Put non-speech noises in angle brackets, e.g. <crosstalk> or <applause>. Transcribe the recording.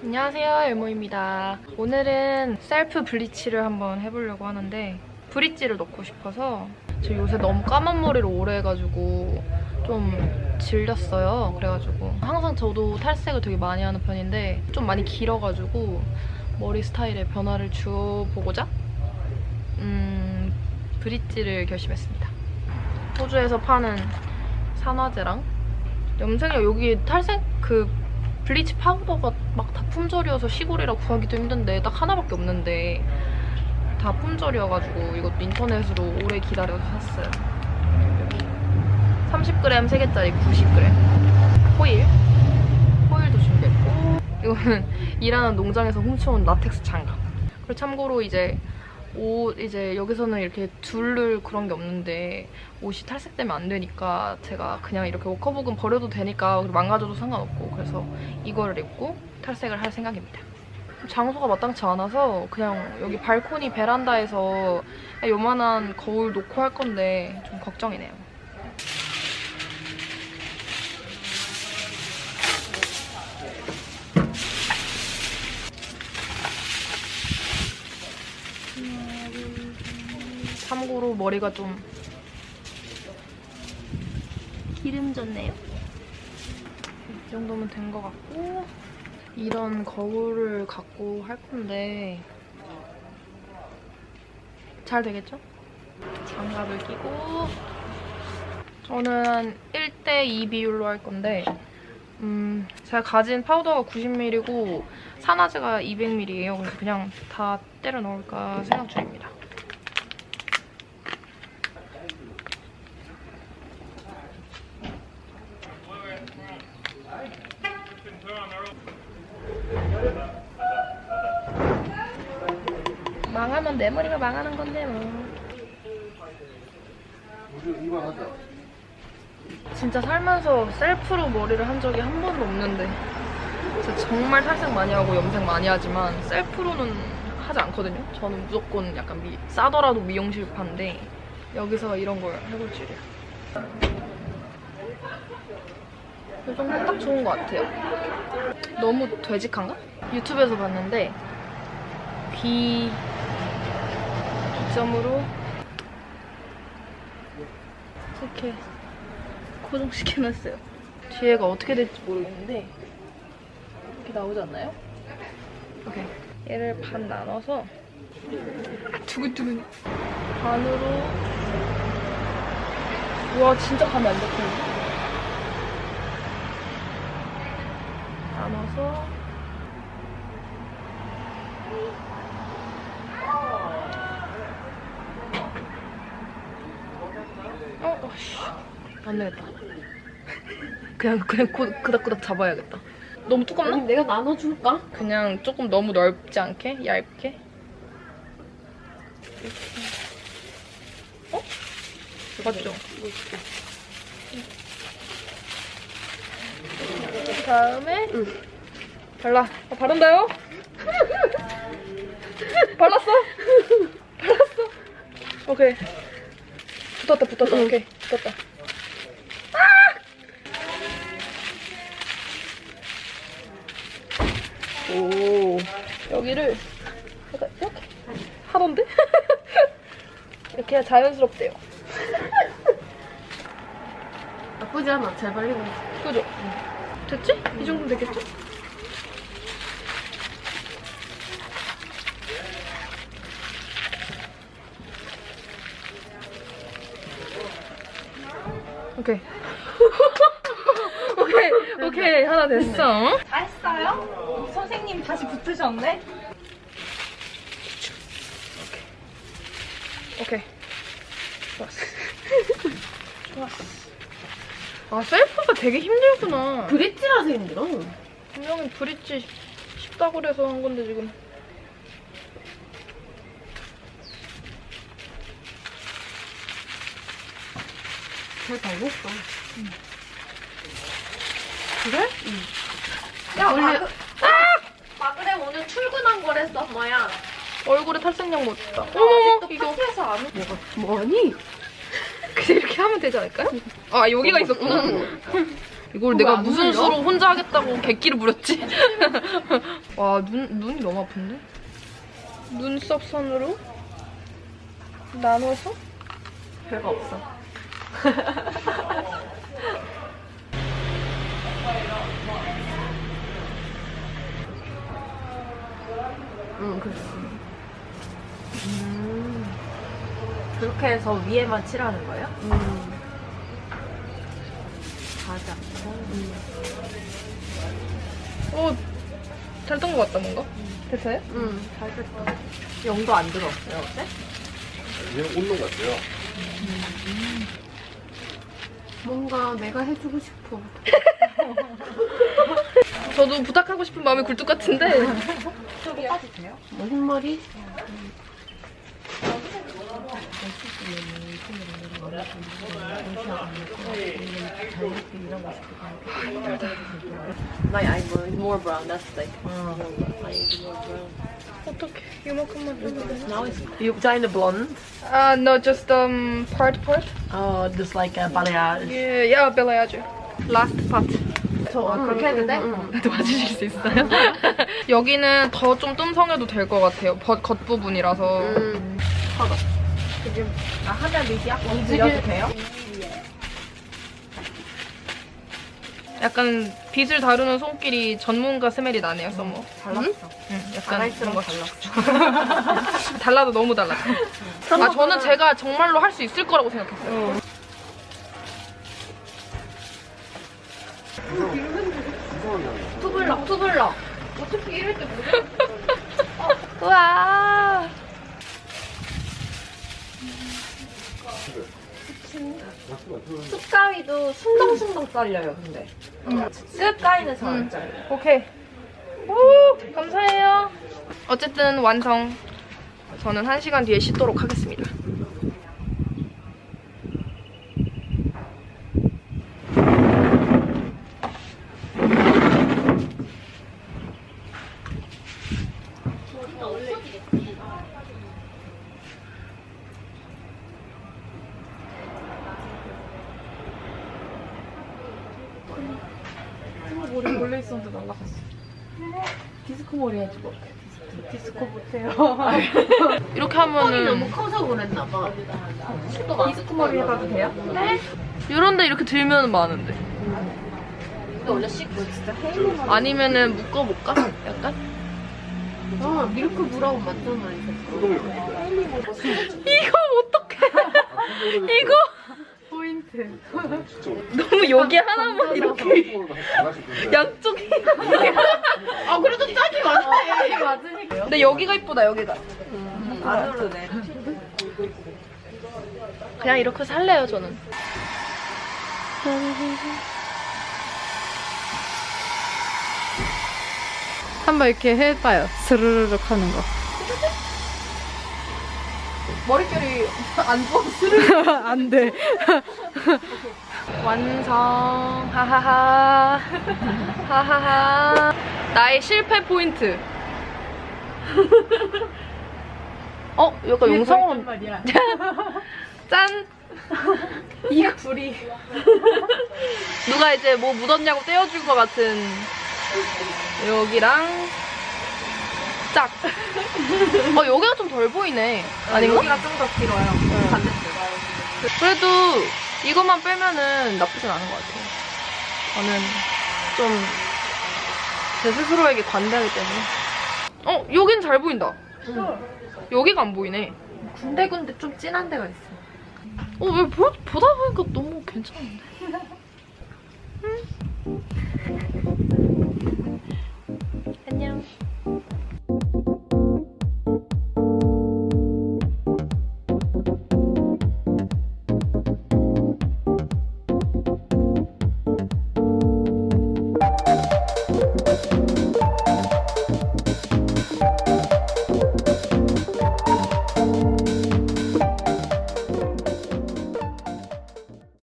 안녕하세요 엘모입니다. 오늘은 셀프 블리치를 한번 해보려고 하는데 브릿지를 넣고 싶어서 저 요새 너무 까만 머리를 오래 해가지고 좀 질렸어요. 그래가지고 항상 저도 탈색을 되게 많이 하는 편인데 좀 많이 길어가지고 머리 스타일에 변화를 주어보고자 음 브릿지를 결심했습니다. 호주에서 파는 산화제랑 염색약 여기 탈색? 그 블리치 파우더가 막 다 품절이어서 시골이라 구하기도 힘든데 딱 하나밖에 없는데 다 품절이어가지고 이것도 인터넷으로 오래 기다려서 샀어요. 여기 30g 3개짜리 90g 호일. 호일도 준비했고. 이거는 <laughs> 일하는 농장에서 훔쳐온 라텍스 장갑. 그리고 참고로 이제 옷 이제 여기서는 이렇게 둘을 그런 게 없는데 옷이 탈색되면 안 되니까 제가 그냥 이렇게 워커복은 버려도 되니까 망가져도 상관없고 그래서 이거를 입고 탈색을 할 생각입니다. 장소가 마땅치 않아서 그냥 여기 발코니 베란다에서 요만한 거울 놓고 할 건데 좀 걱정이네요. 머리가 좀 기름졌네요. 이 정도면 된 것 같고 이런 거울을 갖고 할 건데 잘 되겠죠? 장갑을 끼고 저는 1대2 비율로 할 건데 음, 제가 가진 파우더가 90ml고 산화제가 200ml예요. 그래서 그냥 다 때려 넣을까 생각 중입니다. 망하면 내 머리가 망하는 건데 뭐. 하자. 진짜 살면서 셀프로 머리를 한 적이 한 번도 없는데 진짜 정말 탈색 많이 하고 염색 많이 하지만 셀프로는 하지 않거든요. 저는 무조건 약간 미, 싸더라도 미용실 파인데 여기서 이런 걸 해볼 줄이야. 이 정도 딱 좋은 것 같아요. 너무 되직한가? 유튜브에서 봤는데 귀 기점으로 이렇게 고정시켜놨어요. 뒤에가 어떻게 될지 모르겠는데 이렇게 나오지 않나요? 오케이. 얘를 반 나눠서 아, 두근두근 반으로 와 진짜 감이 안 잡히는데? 나눠서 씨. 안 되겠다. 그냥 그냥 고, 그닥그닥 잡아야겠다. 너무 두껍나? 아니 내가 나눠줄까? 그냥 조금 너무 넓지 않게 얇게. 어? 맞죠? 그 다음에 발라. 어, 바른다요? 발랐어? 발랐어? 오케이. 붙었다 붙었다. 오케이 붙었다. 오 여기를 약간 이렇게 하던데? <laughs> 이렇게 해야 자연스럽대요. 나쁘지 않아 잘 발리고 그죠? 됐지? 이 정도면 되겠죠? 오케이. <laughs> 오케이, 오케이. 하나 됐어. 다 했어요? 선생님 다시 붙으셨네? 오케이. 좋았어. 좋았어. 아, 셀프가 되게 힘들구나. 브릿지라서 힘들어 분명히 브릿지 쉽다고 그래서 한 건데, 지금. 잘 발렸어 그래? 야, 원래- 마그, 마그레 오늘 출근한 거랬어, 뭐야? 얼굴에 탈색약 묻었다. 나 어머, 이거. 파티에서 안 오. 뭐가 뭐니? 그냥 이렇게 하면 되지 않을까요? 아, 여기가 있었구나. 이걸 왜 내가 안 무슨? 수로 혼자 하겠다고 객기를 부렸지? <laughs> 와, 눈, 눈이 너무 아픈데? 눈썹 선으로 나눠서? 별거 없어. <laughs> 응, 그랬어. 그렇게 해서 위에만 칠하는 거예요? 음. 가지 않고. 어, 잘뜬 것 같다, 뭔가? 됐어요? 응, 잘 됐다. 영도 안 들었어요, 어때? 그냥 운동 같아요. 뭔가 내가 해주고 싶어. <laughs> 저도 부탁하고 싶은 마음이 굴뚝 같은데. 해도 돼요? 뭐 흰머리? Like I want more brown. That's like. 어떻게 이만큼만 해도 되나? Now it's you dying the blonde. 아, no, just um, part part. Oh, just like a balayage. 예, 야, 벨라야죠. Last part. 저 그렇게 해도 돼? <laughs> 도와주실 수 있어요? <laughs> 여기는 더 좀 뜸성해도 될 것 같아요. 겉, 겉부분이라서. 음. 아 하나 미디야? 움직여도 돼요? 약간 빗을 다루는 손길이 전문가 스멜이 나네요, 썸머. 달랐어. 응, 약간 아이스랑 뭔가 달랐어. <laughs> 달라도 너무 달라. 아, 저는 제가 정말로 할 수 있을 거라고 생각했어요. 투블럭, 투블럭. <laughs> 우와. 습가위도 순덩순덩 잘려요, 근데. 끝가위는 잘 안 잘려. 오케이. 오, 감사해요. 어쨌든 완성. 저는 한 시간 뒤에 씻도록 하겠습니다. 머리 몰래 있었는데 날라갔어. 디스코 머리 해주고. 디스코 못해요. <laughs> 이렇게 턱이 너무 하면은 커서 그랬나 봐. 디스크 머리 해봐도 돼요? 이런데 이렇게 들면 많은데. 근데 원래 씻고 진짜 헤일리 머리. 아니면은 묶어볼까? 약간? 아, 밀크 브라운 맞잖아, 이거. 운동이 같아요. 이거 어떡해. 이거 포인트. 너무 여기 하나만 이렇게. <laughs> 양쪽이. 아, 그래도 딱이 맞네. 맞으니까. 근데 여기가 이쁘다, 여기가. 안 오르네. 그냥 이렇게 살래요, 저는. 한번 이렇게 해봐요. 스르르륵 하는 거. 머릿결이 안 좋아. <laughs> 안 돼. <laughs> 완성. 하하하. <laughs> 하하하. 나의 실패 포인트. 어, 약간 용성은 말이야. <laughs> 짠. 이거 불이. <laughs> 누가 이제 뭐 묻었냐고 떼어줄 것 같은 여기랑 짝. 어, 여기가 좀 덜 보이네. 아닌가? 여기가 좀 더 길어요. 반대쪽. 그래도 이것만 빼면은 나쁘진 않은 것 같아요. 저는 좀 제 스스로에게 관대하기 때문에. 어, 여긴 잘 보인다. 여기가 안 보이네. 군데군데 좀 진한 데가 있어. 어, 왜 보, 보다 보니까 너무 괜찮은데? 응? <laughs>